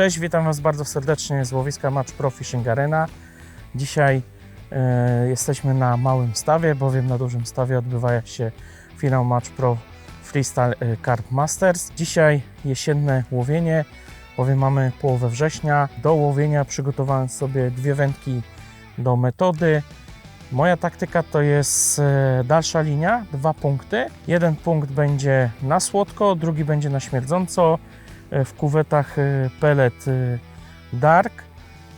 Cześć, witam Was bardzo serdecznie z łowiska Match Pro Fishing Arena. Dzisiaj e, jesteśmy na małym stawie, bowiem na dużym stawie odbywa się finał Match Pro Freestyle e, Carp Masters. Dzisiaj jesienne łowienie, bowiem mamy połowę września. Do łowienia przygotowałem sobie dwie wędki do metody. Moja taktyka to jest e, dalsza linia, dwa punkty. Jeden punkt będzie na słodko, drugi będzie na śmierdząco e, w kuwetach e, pellet e, dark,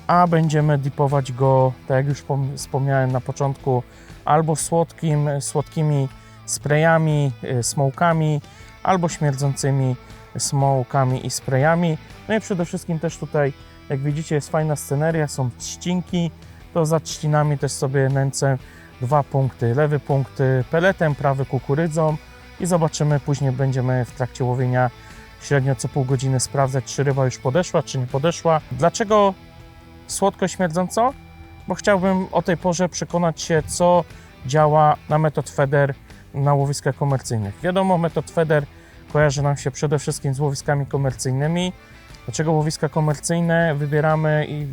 a będziemy dipować go, tak jak już pom- wspomniałem na początku, albo słodkim, słodkimi sprayami, e, smokami, albo śmierdzącymi smokami i sprayami. No i przede wszystkim też tutaj, jak widzicie, jest fajna sceneria, są trzcinki, to za trzcinami też sobie nęcę dwa punkty. Lewy punkt peletem, prawy kukurydzą i zobaczymy, później będziemy w trakcie łowienia średnio co pół godziny sprawdzać, czy ryba już podeszła, czy nie podeszła. Dlaczego słodko śmierdząco? Bo chciałbym o tej porze przekonać się, co działa na metod feder na łowiskach komercyjnych. Wiadomo, metod feder kojarzy nam się przede wszystkim z łowiskami komercyjnymi. Dlaczego łowiska komercyjne wybieramy i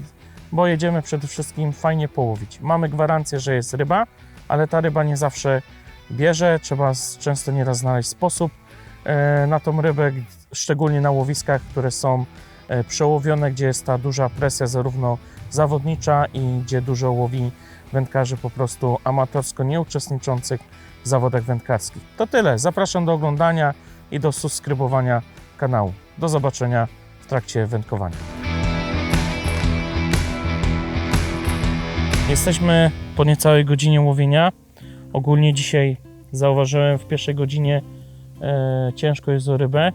bo jedziemy przede wszystkim fajnie połowić. Mamy gwarancję, że jest ryba, ale ta ryba nie zawsze bierze, trzeba często nieraz znaleźć sposób na tą rybę, szczególnie na łowiskach, które są e, przełowione, gdzie jest ta duża presja zarówno zawodnicza i gdzie dużo łowi wędkarzy po prostu amatorsko nieuczestniczących w zawodach wędkarskich. To tyle, zapraszam do oglądania i do subskrybowania kanału. Do zobaczenia w trakcie wędkowania. Jesteśmy po niecałej godzinie łowienia. Ogólnie dzisiaj zauważyłem w pierwszej godzinie e, ciężko jest o rybę.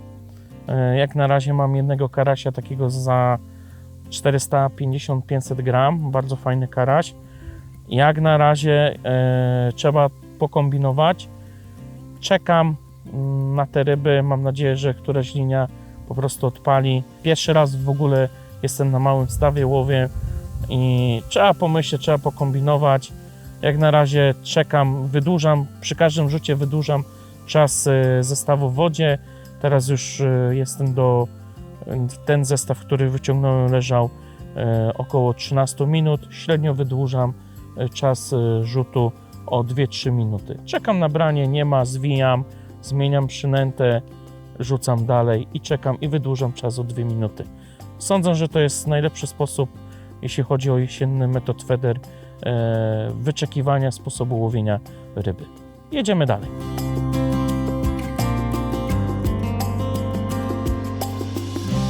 E, jak na razie mam jednego karasia takiego za 450-500 gram, bardzo fajny karaś. Jak na razie e, trzeba pokombinować. Czekam mm, na te ryby, mam nadzieję, że któraś linia po prostu odpali. Pierwszy raz w ogóle jestem na małym stawie, łowię i trzeba pomyśleć, trzeba pokombinować. Jak na razie czekam, wydłużam, przy każdym rzucie wydłużam czas e, zestawu w wodzie. Teraz już e, jestem do, ten zestaw, który wyciągnąłem leżał e, około 13 minut. Średnio wydłużam czas rzutu o 2-3 minuty. Czekam na branie, nie ma, zwijam, zmieniam przynętę, rzucam dalej i czekam i wydłużam czas o 2 minuty. Sądzę, że to jest najlepszy sposób jeśli chodzi o jesienny metod feder wyczekiwania sposobu łowienia ryby. Jedziemy dalej.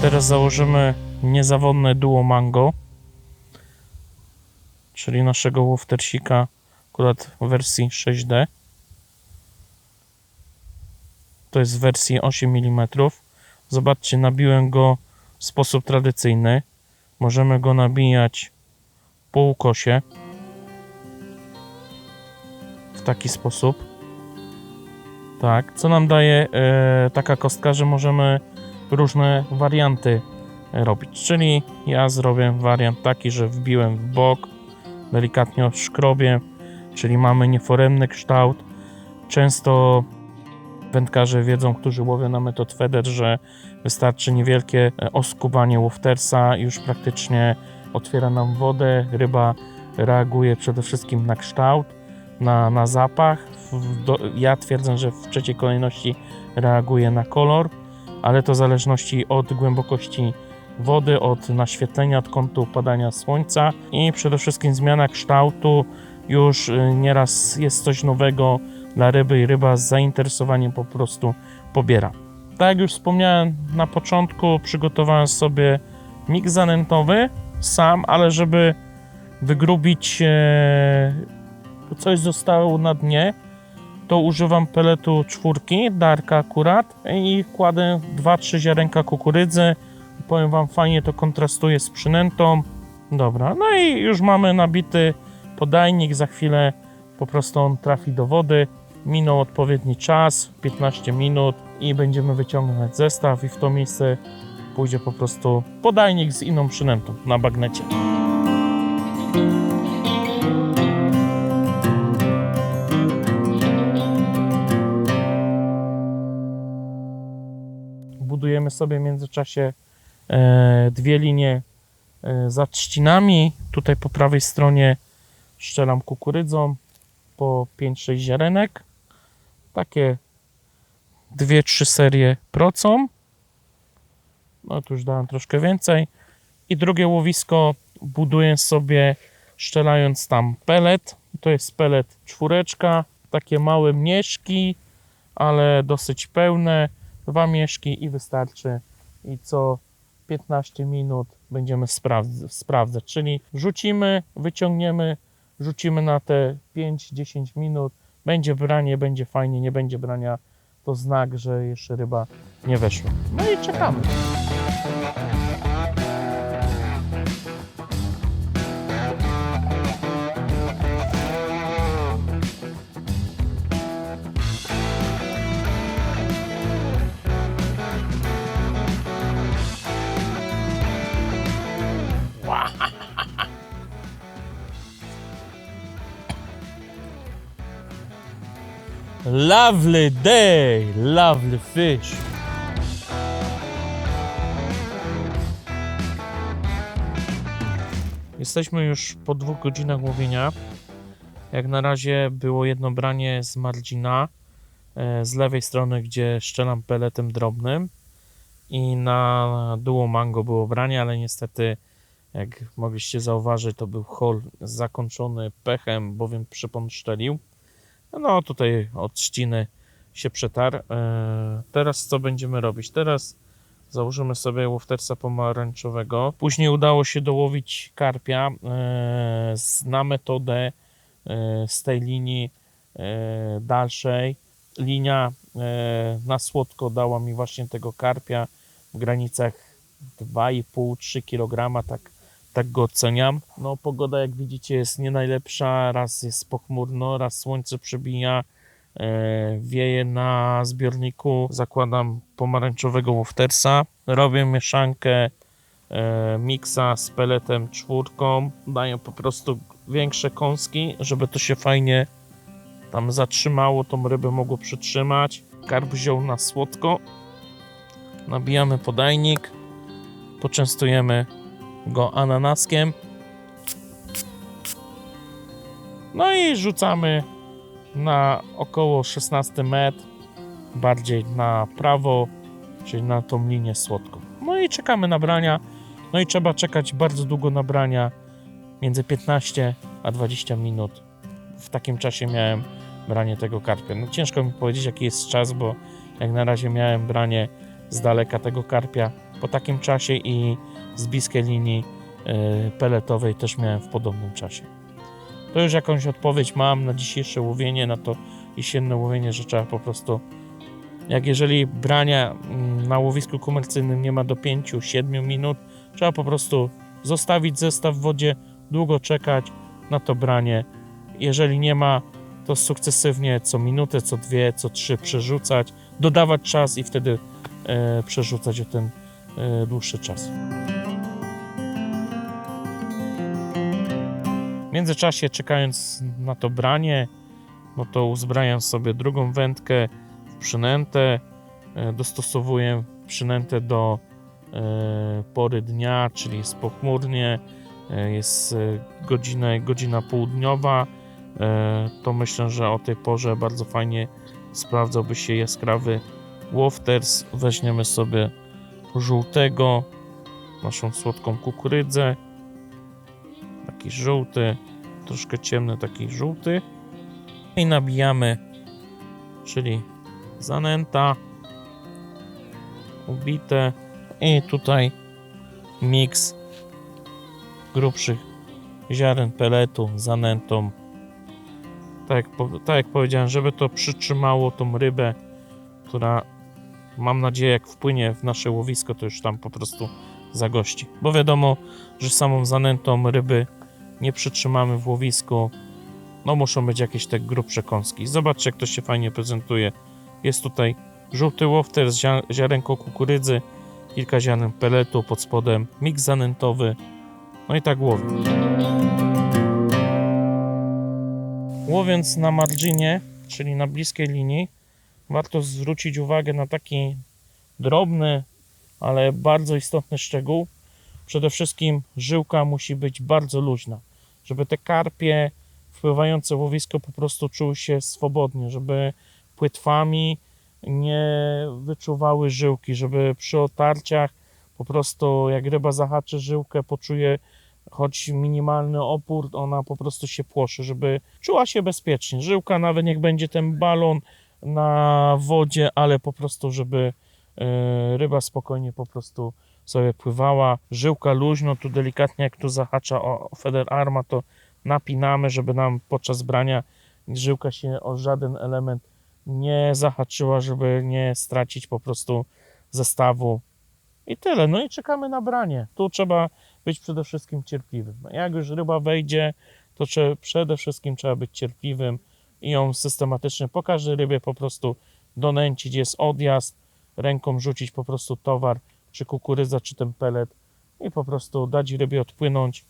Teraz założymy niezawodne duo mango, czyli naszego łowtersika akurat w wersji 6D. To jest w wersji 8 mm. Zobaczcie, nabiłem go w sposób tradycyjny. Możemy go nabijać po ukosie w taki sposób. Tak, co nam daje e, taka kostka, że możemy różne warianty robić. Czyli ja zrobię wariant taki, że wbiłem w bok, delikatnie szkrobię, czyli mamy nieforemny kształt. Często wędkarze wiedzą, którzy łowią na metod feder, że wystarczy niewielkie e, oskubanie łowtersa już praktycznie otwiera nam wodę. Ryba reaguje przede wszystkim na kształt, na, na zapach. Do, ja twierdzę, że w trzeciej kolejności reaguje na kolor, ale to w zależności od głębokości wody, od naświetlenia, od kątu upadania słońca i przede wszystkim zmiana kształtu. Już y, nieraz jest coś nowego dla ryby i ryba z zainteresowaniem po prostu pobiera. Tak jak już wspomniałem na początku, przygotowałem sobie miks zanętowy sam, ale żeby wygrubić e, coś zostało na dnie, to używam peletu czwórki, darka akurat i kładę 2-3 ziarenka kukurydzy. Powiem Wam, fajnie to kontrastuje z przynętą. Dobra, no i już mamy nabity podajnik, za chwilę po prostu on trafi do wody. Minął odpowiedni czas, 15 minut i będziemy wyciągać zestaw i w to miejsce pójdzie po prostu podajnik z inną przynętą na bagnecie. Budujemy sobie w międzyczasie e, dwie linie e, za trzcinami. Tutaj po prawej stronie szczelam kukurydzą po 5-6 ziarenek. Takie dwie, trzy serie procą. No tu już dałem troszkę więcej. I drugie łowisko buduję sobie szczelając tam pelet. To jest pelet czwóreczka. Takie małe mieszki, ale dosyć pełne. Dwa mieszki i wystarczy. I co 15 minut będziemy sprawdz- sprawdzać. Czyli rzucimy, wyciągniemy, rzucimy na te 5-10 minut. Będzie branie, będzie fajnie, nie będzie brania. To znak, że jeszcze ryba nie weszła. No i czekamy. Lovely day, lovely fish. Jesteśmy już po dwóch godzinach łowienia. Jak na razie było jedno branie z margina e, z lewej strony, gdzie szczelam peletem drobnym i na duo mango było branie, ale niestety jak mogliście zauważyć to był hol zakończony pechem, bowiem przypon szczelił. No tutaj od ściny się przetarł. E, Teraz co będziemy robić? Teraz założymy sobie łoftersa pomarańczowego. Później udało się dołowić karpia e, z- na metodę e, z tej linii dalszej. Linia na słodko dała mi właśnie tego karpia w granicach 2,5-3 kg, tak, tak go oceniam. No pogoda jak widzicie jest nie najlepsza, raz jest pochmurno, raz słońce przebija, e, wieje na zbiorniku, zakładam pomarańczowego łoftersa, robię mieszankę e, miksa z peletem czwórką, daję po prostu większe kąski, żeby to się fajnie tam zatrzymało, tą rybę mogło przytrzymać. Karp wziął na słodko, nabijamy podajnik, poczęstujemy go ananaskiem. No i rzucamy na około 16 metr, bardziej na prawo, czyli na tą linię słodką. No i czekamy na brania. No i trzeba czekać bardzo długo na brania, między 15 a 20 minut. W takim czasie miałem branie tego karpia. No ciężko mi powiedzieć jaki jest czas, bo jak na razie miałem branie z daleka tego karpia po takim czasie i z bliskiej linii y, peletowej też miałem w podobnym czasie. To już jakąś odpowiedź mam na dzisiejsze łowienie, na to jesienne łowienie, że trzeba po prostu, jak jeżeli brania mm, na łowisku komercyjnym nie ma do 5-7 minut, trzeba po prostu zostawić zestaw w wodzie, długo czekać na to branie. Jeżeli nie ma, to sukcesywnie co minutę, co dwie, co trzy przerzucać, dodawać czas i wtedy e, przerzucać o ten e, dłuższy czas. W międzyczasie czekając na to branie, no to uzbrajam sobie drugą wędkę w przynętę, e, dostosowuję przynętę do e, pory dnia, czyli jest pochmurnie, e, jest e, godzina, godzina południowa, e, to myślę, że o tej porze bardzo fajnie sprawdzałby się jaskrawy Wofters. Weźmiemy sobie żółtego, naszą słodką kukurydzę, taki żółty, troszkę ciemny taki żółty. I nabijamy, czyli zanęta, ubite. I tutaj miks grubszych ziaren peletu z zanętą. Tak tak jak powiedziałem, żeby to przytrzymało tą rybę, która mam nadzieję jak wpłynie w nasze łowisko, to już tam po prostu zagości. Bo wiadomo, że samą zanętą ryby nie przytrzymamy w łowisku. No muszą być jakieś te grubsze kąski. Zobaczcie jak to się fajnie prezentuje. Jest tutaj żółty łofter z zia- ziarenką kukurydzy, kilka ziaren peletu pod spodem, miks zanętowy. No i tak łowię. Łowiąc na marginie, czyli na bliskiej linii, warto zwrócić uwagę na taki drobny ale bardzo istotny szczegół. Przede wszystkim żyłka musi być bardzo luźna, żeby te karpie wpływające łowisko po prostu czuły się swobodnie, żeby płetwami nie wyczuwały żyłki, żeby przy otarciach po prostu jak ryba zahaczy żyłkę, poczuje choć minimalny opór, ona po prostu się płoszy, żeby czuła się bezpiecznie. Żyłka nawet niech będzie ten balon na wodzie, ale po prostu, żeby e, ryba spokojnie po prostu sobie pływała. Żyłka luźno, tu delikatnie jak tu zahacza o feder arma, to napinamy, żeby nam podczas brania żyłka się o żaden element nie zahaczyła, żeby nie stracić po prostu zestawu. I tyle. No i czekamy na branie. Tu trzeba być przede wszystkim cierpliwym. Jak już ryba wejdzie, to przede wszystkim trzeba być cierpliwym i ją systematycznie po każdej rybie po prostu donęcić. Jest odjazd, ręką rzucić po prostu towar, czy kukurydza, czy ten pelet i po prostu dać rybie odpłynąć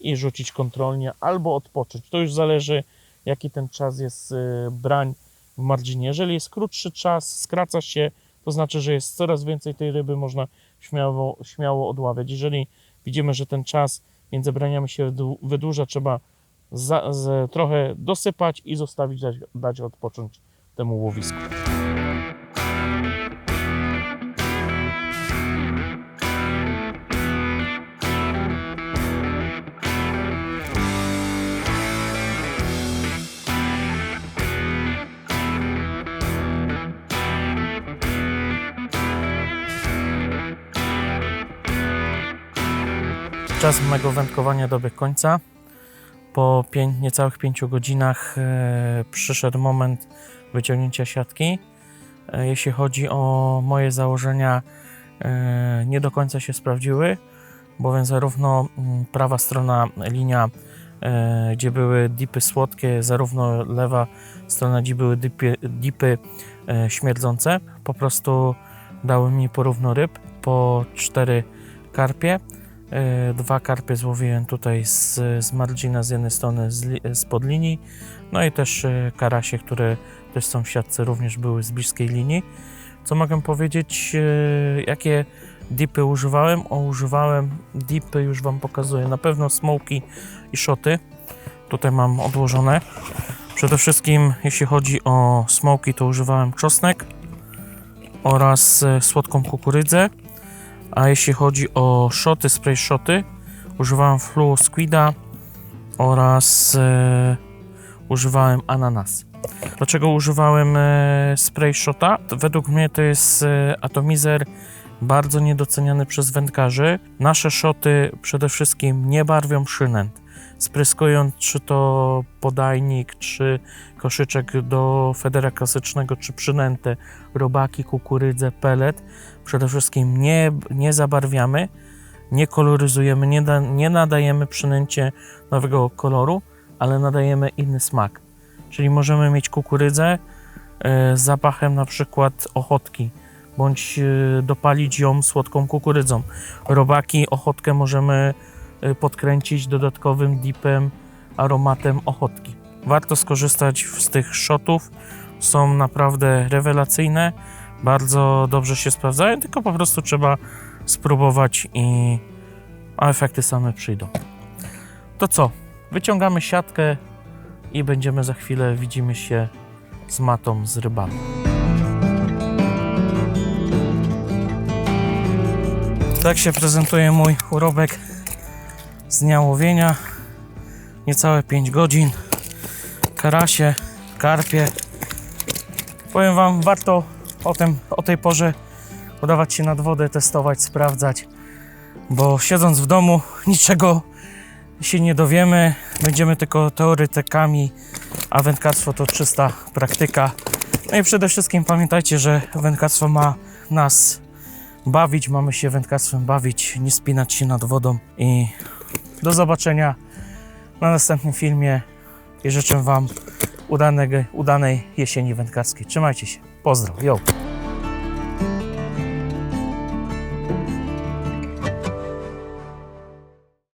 i rzucić kontrolnie albo odpocząć. To już zależy, jaki ten czas jest y, brań w marginie. Jeżeli jest krótszy czas, skraca się, to znaczy, że jest coraz więcej tej ryby, można śmiało, śmiało odławiać. Jeżeli widzimy, że ten czas między braniami się wydłu- wydłuża, trzeba za, z, trochę dosypać i zostawić, dać, dać odpocząć temu łowisku. Czas mego wędkowania dobiegł końca. Po pięć, niecałych pięciu godzinach e, przyszedł moment wyciągnięcia siatki. E, jeśli chodzi o moje założenia, e, nie do końca się sprawdziły, bowiem zarówno mm, prawa strona linia, gdzie były dipy słodkie, zarówno lewa strona, gdzie były dipy, dipy śmierdzące, po prostu dały mi porówno ryb, po cztery karpie. E, Dwa karpie złowiłem tutaj z, z margina z jednej strony, z, li, z pod linii, no i też e, karasie, które też są w siatce, również były z bliskiej linii. Co mogę powiedzieć, e, jakie dipy używałem? O, używałem dipy, już Wam pokazuję, na pewno smoki i szoty. Tutaj mam odłożone. Przede wszystkim, jeśli chodzi o smoki, to używałem czosnek oraz słodką kukurydzę. A jeśli chodzi o szoty, spray szoty, używałem Fluo Squida oraz e, używałem ananas. Dlaczego używałem e, spray shota? Według mnie to jest e, atomizer bardzo niedoceniany przez wędkarzy. Nasze szoty przede wszystkim nie barwią przynęt. Spryskując czy to podajnik, czy koszyczek do federa klasycznego, czy przynętę, robaki, kukurydzę, pelet, przede wszystkim nie, nie zabarwiamy, nie koloryzujemy, nie, da, nie nadajemy przynęcie nowego koloru, ale nadajemy inny smak. Czyli możemy mieć kukurydzę e, z zapachem na przykład ochotki, bądź e, dopalić ją słodką kukurydzą. Robaki, ochotkę możemy podkręcić dodatkowym dipem, aromatem ochotki. Warto skorzystać z tych shotów, są naprawdę rewelacyjne bardzo dobrze się sprawdzają, tylko po prostu trzeba spróbować i a efekty same przyjdą. To co? Wyciągamy siatkę i będziemy za chwilę widzimy się z matą z rybami. Tak się prezentuje mój urobek z dnia łowienia. Niecałe 5 godzin. Karasie, karpie. Powiem Wam, warto o, tym, o tej porze udawać się nad wodę, testować, sprawdzać, bo siedząc w domu niczego się nie dowiemy, będziemy tylko teoretykami, a wędkarstwo to czysta praktyka. No i przede wszystkim pamiętajcie, że wędkarstwo ma nas bawić, mamy się wędkarstwem bawić, nie spinać się nad wodą i do zobaczenia na następnym filmie i życzę Wam udanego, udanej jesieni wędkarskiej. Trzymajcie się. Pozdro. Yo.